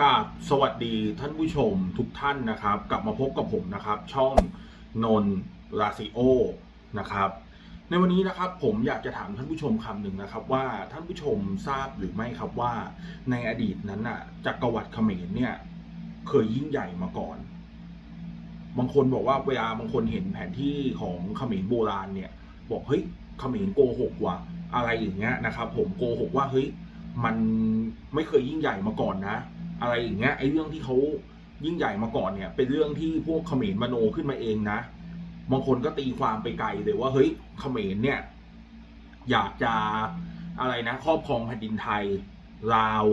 กับสวัสดีท่านผู้ชมทุกท่านนะครับ กลับมาพบกับผมนะครับ ช่องนนราซิโอนะครับ ในวันนี้นะครับผมอยากจะถามท่านผู้ชมคำหนึ่งนะครับ ว่าท่านผู้ชมทราบหรือไม่ครับว่าในอดีตนั้นน่ะจักรวรรดิเขมรเนี่ยเคยยิ่งใหญ่มาก่อน บางคนบอกว่าเวลาบางคนเห็นแผนที่ของเขมรโบราณเนี่ยบอกเฮ้ยเขมรโกหกว่ะอะไรอย่างเงี้ยนะครับ ผมโกหกว่าเฮ้ยมันไม่เคยยิ่งใหญ่มาก่อนนะ อะไรอย่างเงี้ยไอ้เรื่องที่เขายิ่งใหญ่มาก่อนเนี่ย เป็นเรื่องที่พวกเขมรมโนขึ้นมาเองนะบางคนก็ตีความไปไกลเลยว่าเฮ้ยเขมรเนี่ย อยากจะอะไรนะ ครอบครองแผ่นดินไทยลาว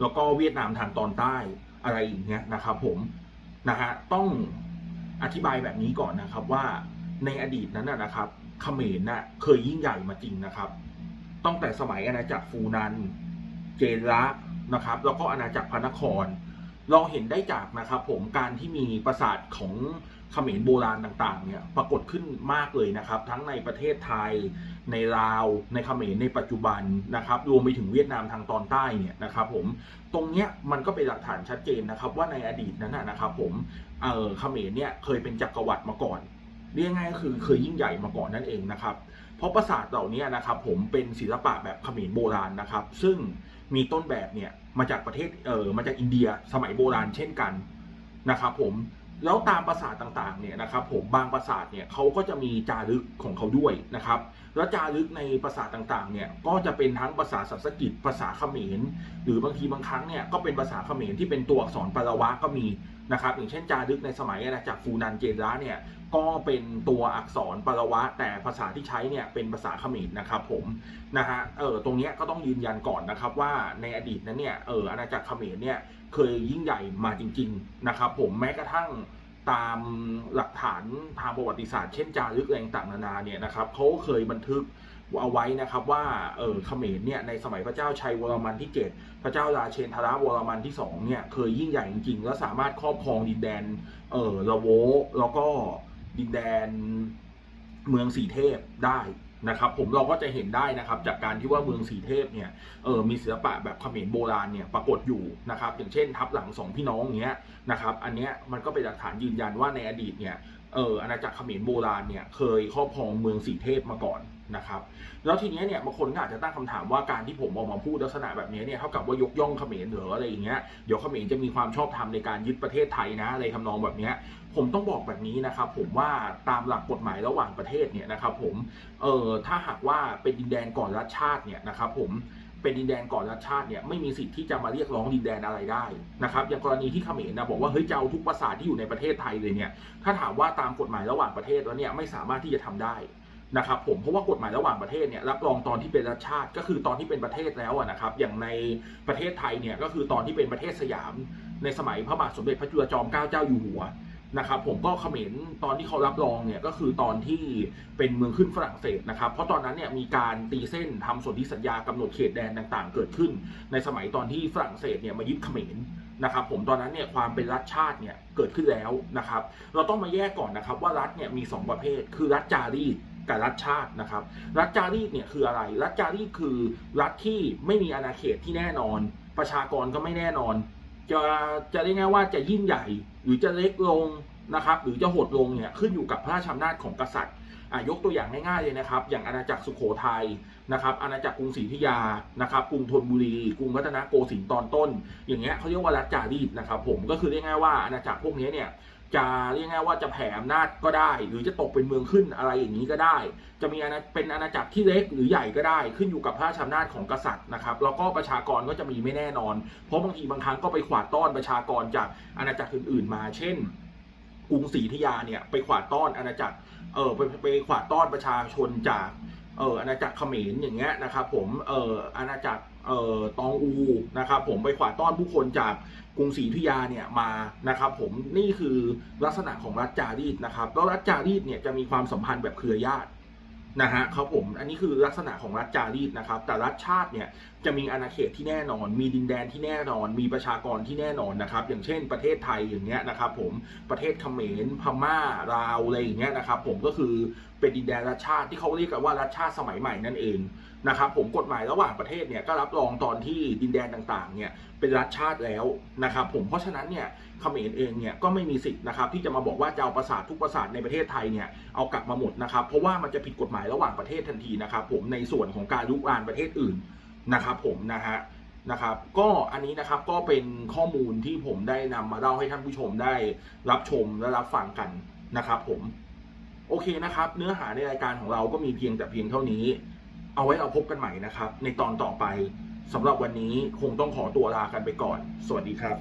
แล้วก็เวียดนามทางตอนใต้อะไรอย่างเงี้ยนะครับผมนะฮะต้องอธิบายแบบนี้ก่อนนะครับว่าในอดีตนั้นนะครับเขมรน่ะเคยยิ่งใหญ่มาจริงนะครับตั้งแต่สมัยอาณาจักรฟูนัน เจนระ นะครับ แล้วก็อาณาจักรพระนคร เราเห็นได้จากนะครับ ผมการที่มีปราสาทของเขมรโบราณต่างๆเนี่ยปรากฏขึ้นมากเลยนะครับ ทั้งในประเทศไทย ในลาวในเขมรในปัจจุบันนะครับ รวมไปถึงเวียดนามทางตอนใต้เนี่ยนะครับผมตรงเนี้ยมันก็เป็นหลักฐานชัดเจนนะครับ ว่าในอดีตนั้นนะครับ ผมเออเขมรเนี่ยเคยเป็นจักรวรรดิมาก่อนเรียกง่ายก็คือเคยยิ่งใหญ่มาก่อนนั่นเองนะครับ เพราะปราสาทเหล่านี้นะครับ ผมเป็นศิลปะแบบเขมรโบราณนะครับ ซึ่ง มีต้นแบบเนี่ยมาจากประเทศเออมาจากอินเดียสมัยโบราณเช่นกันนะครับผมแล้วตามปราสาทต่างๆเนี่ยนะครับผมบางปราสาทเนี่ยเขาก็จะมีจารึกของเขาด้วยนะครับ แล้วจารึกในปราสาทต่างๆเนี่ยก็จะเป็นทั้งภาษาสันสกฤตภาษาเขมร หรือบางทีบางครั้งเนี่ยก็เป็นภาษาเขมรที่เป็นตัวอักษรปาละวะก็มีนะครับอย่างเช่นจารึกในสมัยอาณาจักรฟูนันเจนระเนี่ย ก็เป็นตัวอักษรปาลวะ แต่ภาษาที่ใช้เนี่ยเป็นภาษาเขมรนะครับผมนะฮะเออตรงเนี้ยก็ต้องยืนยันก่อนนะครับว่าในอดีตนั้นเนี่ยเอออาณาจักรเขมรเนี่ยเคยยิ่งใหญ่มาจริง ๆนะครับ ผมแม้กระทั่งตามหลักฐานทางประวัติศาสตร์เช่นจารึกอะไรต่างๆนานาเนี่ยนะครับเขาเคยบันทึกเอาไว้นะครับว่าเออเขมรเนี่ยในสมัยพระเจ้าชัยวรมันที่ 7 พระเจ้าราเชนทราวรมันที่2เนี่ยเคยยิ่งใหญ่จริงๆ แล้วสามารถครอบครองดินแดนเออละโวแล้วก็ ดินแดนเมืองสีเทพได้นะครับผมเราก็จะเห็นได้นะครับจากการที่ว่าเมืองสีเทพเนี่ยเออมีศิลปะแบบเขมรโบราณเนี่ยปรากฏอยู่นะครับอย่างเช่นทับหลังสองพี่น้องเนี้ยนะครับอันเนี้ยมันก็เป็นหลักฐานยืนยันว่าในอดีตเนี่ย เอออาณาจักรเขมรโบราณเนี่ยเคยครอบครองเมืองสีเทพมาก่อนนะครับ แล้วทีเนี้ยเนี่ยบางคนก็อาจจะตั้งคำถามว่าการที่ผมออกมาพูดลักษณะแบบนี้เนี่ยเท่ากับว่ายกย่องเขมรหรืออะไรอย่างเงี้ยเดี๋ยวเขมรจะมีความชอบธรรมในการยึดประเทศไทยนะอะไรทำนองแบบเนี้ยผมต้องบอกแบบนี้นะครับ ผมว่าตามหลักกฎหมายระหว่างประเทศเนี่ยนะครับ ผมเออถ้าหากว่าเป็นดินแดนก่อนรัฐชาติเนี่ยนะครับ ผม เป็นดินแดนก่อนรัฐชาติเนี่ยไม่มีสิทธิ์ที่จะมาเรียกร้องดินแดนอะไรได้นะครับอย่างกรณีที่เขมรนะบอกว่าเฮ้ยจะเอาทุกภาษาที่อยู่ในประเทศไทยเลยเนี่ยถ้าถามว่าตามกฎหมายระหว่างประเทศแล้วเนี่ยไม่สามารถที่จะทำได้นะครับผมเพราะว่ากฎหมายระหว่างประเทศเนี่ยรับรองตอนที่เป็นรัฐชาติก็คือตอนที่เป็นประเทศแล้วนะครับ อย่างในประเทศไทยเนี่ยก็คือตอนที่เป็นประเทศสยาม ในสมัยพระบาทสมเด็จพระจุลจอมเกล้าเจ้าอยู่หัว นะครับผมก็เขมรตอนที่เขารับรองเนี่ยก็คือตอนที่เป็นเมืองขึ้นฝรั่งเศสนะครับ เพราะตอนนั้นเนี่ยมีการตีเส้นทำสนธิสัญญากำหนดเขตแดนต่างๆ เกิดขึ้น ในสมัยตอนที่ฝรั่งเศสเนี่ยมายึดเขมรนะครับผมตอนนั้นเนี่ยความเป็นรัฐชาติเนี่ยเกิดขึ้นแล้วนะครับ เราต้องมาแยกก่อนนะครับว่ารัฐเนี่ยมี 2 ประเภท คือรัฐจารีตกับรัฐชาตินะครับ รัฐจารีตเนี่ยคืออะไร รัฐจารีตคือรัฐที่ไม่มีอาณาเขตที่แน่นอน ประชากรก็ไม่แน่นอน จะจะได้ง่ายว่าจะยิ่งใหญ่ หรือจะเล็กลงนะครับ หรือจะหดลงเนี่ยขึ้นอยู่กับพระราชอำนาจของกษัตริย์ยกตัวอย่างง่ายๆเลยนะครับ อย่างอาณาจักรสุโขทัยนะครับอาณาจักรกรุงศรีอยุธยานะครับกรุงธนบุรีกรุงรัตนโกสินทร์ตอนต้น อย่างเงี้ยเขาเรียกว่ารัฐจารีตนะครับ ผมก็คือเรียกง่ายว่าอาณาจักรพวกนี้เนี่ย จะเรียกง่ายว่าจะแผ่อำนาจก็ได้ หรือจะตกเป็นเมืองขึ้นอะไรอย่างนี้ก็ได้ จะมีอาณาเป็นอาณาจักรที่เล็กหรือใหญ่ก็ได้ ขึ้นอยู่กับพระราชอำนาจของกษัตริย์นะครับแล้วก็ประชากรก็จะมีไม่แน่นอน เพราะบางทีบางครั้งก็ไปขวาดต้อนประชากรจากอาณาจักรอื่น ๆ มา เช่นกรุงศรีอยุธยาเนี่ยไปขวาดต้อนอาณาจักรเออไปไปขวาดต้อนประชาชนจากเอออาณาจักรเขมรอย่างเงี้ยนะครับผมเอออาณาจักร ตองอูนะครับผมไปขวาดต้อนผู้คนจากกรุงศรีอยุธยาเนี่ยมานะครับผมนี่คือลักษณะของรัฐจารีตนะครับแล้วรัฐจารีตเนี่ยจะมีความสัมพันธ์แบบเครือญาติ นะฮะครับผมอันนี้คือลักษณะของรัฐจารีตนะครับ แต่รัฐชาติเนี่ยจะมีอาณาเขตที่แน่นอน มีดินแดนที่แน่นอน มีประชากรที่แน่นอนนะครับ อย่างเช่นประเทศไทยอย่างเงี้ยนะครับ ผมประเทศเขมรพม่าลาวอะไรอย่างเงี้ยนะครับ ผมก็คือเป็นดินแดนรัฐชาติที่เขาเรียกกันว่ารัฐชาติสมัยใหม่นั่นเองนะครับ ผมกฎหมายระหว่างประเทศเนี่ยก็รับรองตอนที่ดินแดนต่างๆเนี่ย เป็นรัฐชาติแล้วนะครับผมเพราะฉะนั้นเนี่ยเขมรเองเนี่ยก็ไม่มีสิทธิ์นะครับที่จะมาบอกว่าจะเอาประสาททุกประสาทในประเทศไทยเนี่ยเอากลับมาหมดนะครับเพราะว่ามันจะผิดกฎหมายระหว่างประเทศทันทีนะครับผมในส่วนของการลุกรานประเทศอื่นนะครับผมนะฮะนะครับก็อันนี้นะครับก็เป็นข้อมูลที่ผมได้นำมาเล่าให้ท่านผู้ชมได้รับชมและรับฟังกันนะครับผมโอเคนะครับ เนื้อหาในรายการของเราก็มีเพียงแต่เพียงเท่านี้ เอาไว้เราพบกันใหม่นะครับ ในตอนต่อไป สำหรับวันนี้คงต้องขอตัวลากันไปก่อน สวัสดีครับ